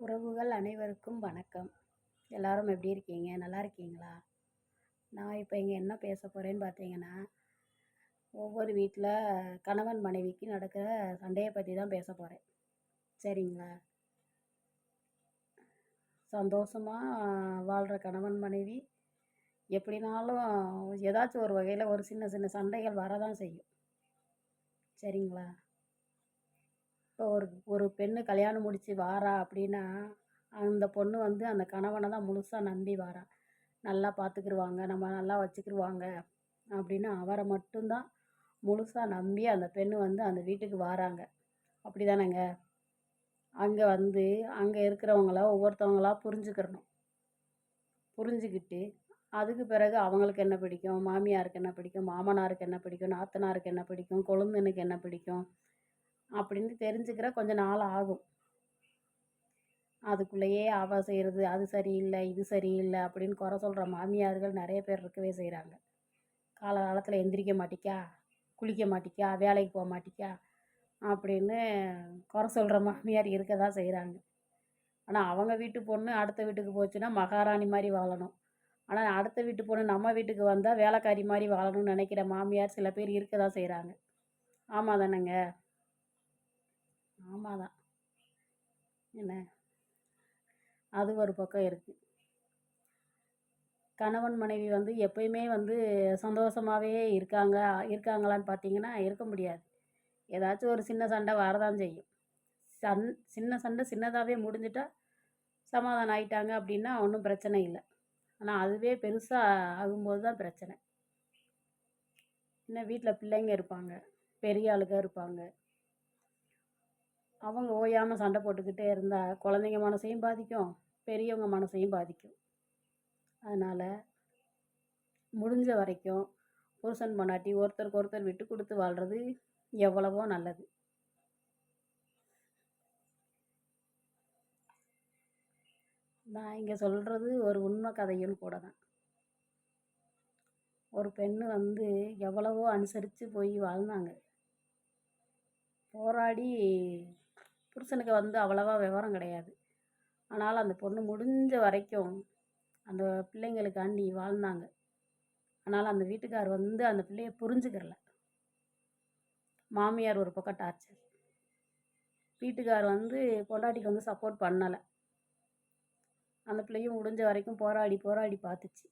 உறவுகள் அனைவருக்கும் வணக்கம். எல்லாரும் எப்படி இருக்கீங்க? நல்லா இருக்கீங்களா? நான் இப்போ இங்கே என்ன பேச போகிறேன்னு பார்த்தீங்கன்னா ஒவ்வொரு வீட்டில் கணவன் மனைவிக்கு நடக்கிற சண்டையை பற்றி தான் பேச போகிறேன் சரிங்களா? சந்தோஷமாக வாழ்கிற கணவன் மனைவி எப்படினாலும் ஏதாச்சும் ஒரு வகையில் ஒரு சின்ன சின்ன சண்டைகள் வரதான் செய்யும். சரிங்களா? இப்போ ஒரு ஒரு பெண்ணு கல்யாணம் முடித்து வாரா அப்படின்னா அந்த பொண்ணு வந்து அந்த கணவனை தான் முழுசாக நம்பி வாரா. நல்லா பார்த்துக்கிருவாங்க நம்ம நல்லா வச்சுக்கிருவாங்க அப்படின்னு அவரை மட்டும்தான் முழுசாக நம்பி அந்த பெண்ணு வந்து அந்த வீட்டுக்கு வாராங்க. அப்படி தானேங்க அங்கே வந்து அங்கே இருக்கிறவங்கள ஒவ்வொருத்தவங்களா புரிஞ்சுக்கிறணும் புரிஞ்சுக்கிட்டு அதுக்கு பிறகு அவங்களுக்கு என்ன பிடிக்கும்? மாமியாருக்கு என்ன பிடிக்கும்? மாமனாருக்கு என்ன பிடிக்கும்? நாத்தனாருக்கு என்ன பிடிக்கும்? கொழுந்தனுக்கு என்ன பிடிக்கும்? அப்படின்னு தெரிஞ்சுக்கிற கொஞ்சம் நாள் ஆகும். அதுக்குள்ளேயே அவ செய்கிறது அது சரியில்லை இது சரியில்லை அப்படின்னு குறை சொல்கிற மாமியார்கள் நிறைய பேர் இருக்கவே செய்கிறாங்க காலகாலத்தில் எந்திரிக்க மாட்டிக்கா குளிக்க மாட்டிக்கா வேலைக்கு போக மாட்டிக்கா அப்படின்னு குறை சொல்கிற மாமியார் இருக்க தான் செய்கிறாங்க ஆனால் அவங்க வீட்டு பொண்ணு அடுத்த வீட்டுக்கு போச்சுன்னா மகாராணி மாதிரி வாழணும். ஆனால் அடுத்த வீட்டு பொண்ணு நம்ம வீட்டுக்கு வந்தால் வேலைக்காரி மாதிரி வாழணும்னு நினைக்கிற மாமியார் சில பேர் இருக்க தான் செய்கிறாங்க ஆமாம் தானேங்க? ஆமாம் தான் என்ன? அது ஒரு பக்கம் இருக்குது கணவன் மனைவி வந்து எப்பயுமே வந்து சந்தோஷமாகவே இருக்காங்க இருக்காங்களான்னு பார்த்தீங்கன்னா இருக்க முடியாது. ஏதாச்சும் ஒரு சின்ன சண்டை வரதான் செய்யும். சன் சின்ன சண்டை சின்னதாகவே முடிஞ்சிட்டா சமாதானம் ஆயிட்டாங்க அப்படின்னா ஒன்றும் பிரச்சனை இல்லை. ஆனால் அதுவே பெருசாக ஆகும்போது தான் பிரச்சனை. இன்னும் வீட்டில் பிள்ளைங்க இருப்பாங்க பெரிய ஆளுங்க இருப்பாங்க. அவங்க ஓயாமல் சண்டை போட்டுக்கிட்டே இருந்தால் குழந்தைங்க மனசையும் பாதிக்கும் பெரியவங்க மனசையும் பாதிக்கும். அதனால் முடிஞ்ச வரைக்கும் புருஷன் பொண்டாட்டி ஒருத்தருக்கு ஒருத்தர் விட்டு கொடுத்து வாழ்கிறது எவ்வளவோ நல்லது. நான் இங்கே சொல்கிறது ஒரு உண்மை கதையும் கூட தான். ஒரு பெண்ணு வந்து எவ்வளவோ அனுசரித்து போய் வாழ்ந்தாங்க. போராடி புருஷனுக்கு வந்து அவ்வளவா விவரம் கிடையாது. ஆனாலும் அந்த பொண்ணு முடிஞ்ச வரைக்கும் அந்த பிள்ளைங்களுக்காண்டி வாழ்ந்தாங்க. ஆனால் அந்த வீட்டுக்கார் வந்து அந்த பிள்ளைய புரிஞ்சுக்கிறல. மாமியார் ஒரு பக்கம் டார்ச்சர். வீட்டுக்கார் வந்து பொண்டாட்டிக்கு வந்து சப்போர்ட் பண்ணலை. அந்த பிள்ளையும் முடிஞ்ச வரைக்கும் போராடி போராடி பார்த்துச்சு.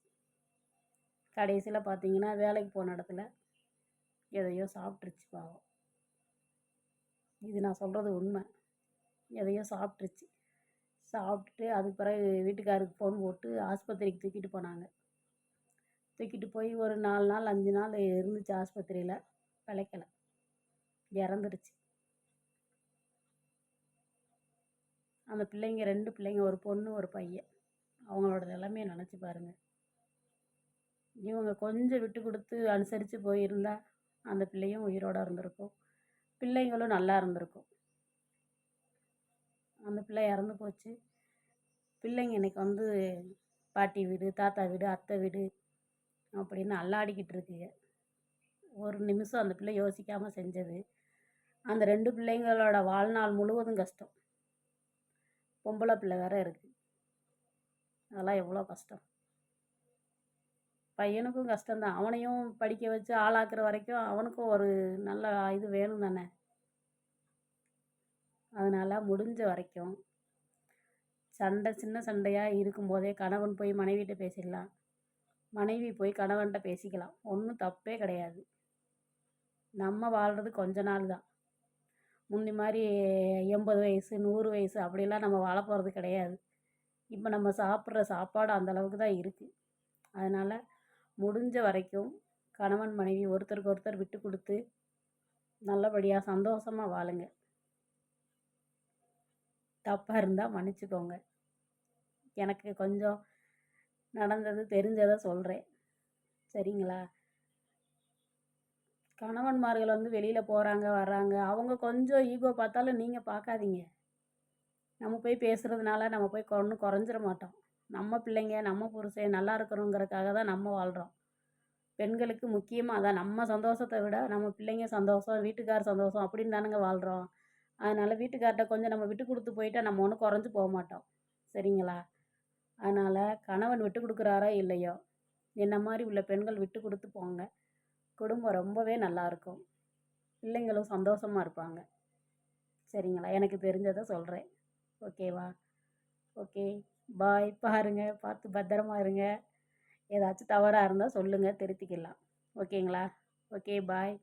கடைசியில் பார்த்தீங்கன்னா வேலைக்கு போன இடத்துல எதையோ சாப்பிட்ருச்சு பாவம். இது நான் சொல்கிறது உண்மை. எதையோ சாப்பிட்ருச்சு சாப்பிட்டுட்டு அதுக்கு பிறகு வீட்டுக்காருக்கு ஃபோன் போட்டு ஆஸ்பத்திரிக்கு தூக்கிட்டு போனாங்க. தூக்கிட்டு போய் ஒரு நாலு நாள் அஞ்சு நாள் இருந்துச்சு ஆஸ்பத்திரியில். பிழைக்கலை. இறந்துருச்சு. அந்த பிள்ளைங்க ரெண்டு பிள்ளைங்க ஒரு பொண்ணு ஒரு பையன். அவங்களோட நிலைமையை நினச்சி பாருங்கள் இவங்க கொஞ்சம் விட்டு கொடுத்து அனுசரித்து போயிருந்தா அந்த பிள்ளையும் உயிரோடு இருந்திருக்கும். பிள்ளைங்களும் நல்லா இருந்திருக்கும். அந்த பிள்ளை இறந்து போச்சு. பிள்ளைங்க இன்னைக்கு வந்து பாட்டி வீடு தாத்தா வீடு அத்தை வீடு அப்படின்னு அல்லாடிக்கிட்டு இருக்குங்க ஒரு நிமிஷம் அந்த பிள்ளை யோசிக்காமல் செஞ்சது. அந்த ரெண்டு பிள்ளைங்களோட வாழ்நாள் முழுவதும் கஷ்டம். பொம்பளை பிள்ளை வேற இருக்குது அதெல்லாம் எவ்வளோ கஷ்டம். பையனுக்கும் கஷ்டம்தான். அவனையும் படிக்க வச்சு ஆளாக்குற வரைக்கும் அவனுக்கும் ஒரு நல்ல இது வேணும் தானே அதனால் முடிஞ்ச வரைக்கும் சண்டை சின்ன சண்டையாக இருக்கும்போதே கணவன் போய் மனைவிட்ட பேசிடலாம். மனைவி போய் கணவன்கிட்ட பேசிக்கலாம். ஒன்றும் தப்பே கிடையாது. நம்ம வாழ்கிறது கொஞ்ச நாள் தான். முந்தி மாதிரி எண்பது வயசு நூறு வயசு அப்படிலாம் நம்ம வாழ போகிறது கிடையாது. இப்போ நம்ம சாப்பிட்ற சாப்பாடு அந்தளவுக்கு தான் இருக்குது அதனால் முடிஞ்ச வரைக்கும் கணவன் மனைவி ஒருத்தருக்கு ஒருத்தர் விட்டு கொடுத்து நல்லபடியாக சந்தோஷமாக வாழுங்க. தப்பாக இருந்தால் மன்னிச்சுக்கோங்க. எனக்கு கொஞ்சம் நடந்தது தெரிஞ்சதை சொல்கிறேன் சரிங்களா? கணவன்மார்கள் வந்து வெளியில் போகிறாங்க வர்றாங்க. அவங்க கொஞ்சம் ஈகோ பார்த்தாலும் நீங்கள் பார்க்காதீங்க. நம்ம போய் பேசுகிறதுனால நம்ம போய் ஒன்றும் குறைஞ்சிட மாட்டோம். நம்ம பிள்ளைங்க நம்ம புருஷன் நல்லா இருக்கிறோங்கிறதுக்காக தான் நம்ம வாழ்கிறோம் பெண்களுக்கு முக்கியமாக அதான் நம்ம சந்தோஷத்தை விட நம்ம பிள்ளைங்க சந்தோஷம் வீட்டுக்கார் சந்தோஷம் அப்படின்னு தானுங்க வாழ்கிறோம் அதனால் வீட்டுக்கார்ட்ட கொஞ்சம் நம்ம விட்டு கொடுத்து போயிட்டா நம்ம ஒன்றும் குறைஞ்சி போக மாட்டோம். சரிங்களா? அதனால் கணவன் விட்டு கொடுக்குறாரோ இல்லையோ? என்ன மாதிரி உள்ள பெண்கள் விட்டு கொடுத்து போங்க. குடும்பம் ரொம்பவே நல்லாயிருக்கும் பிள்ளைங்களும் சந்தோஷமாக இருப்பாங்க. சரிங்களா? எனக்கு தெரிஞ்சதை சொல்கிறேன் ஓகேவா ஓகே பாய் பாருங்கள் பார்த்து பத்திரமா இருங்க. ஏதாச்சும் தவறாக இருந்தால் சொல்லுங்கள் திருத்திக்கலாம். ஓகேங்களா ஓகே பாய்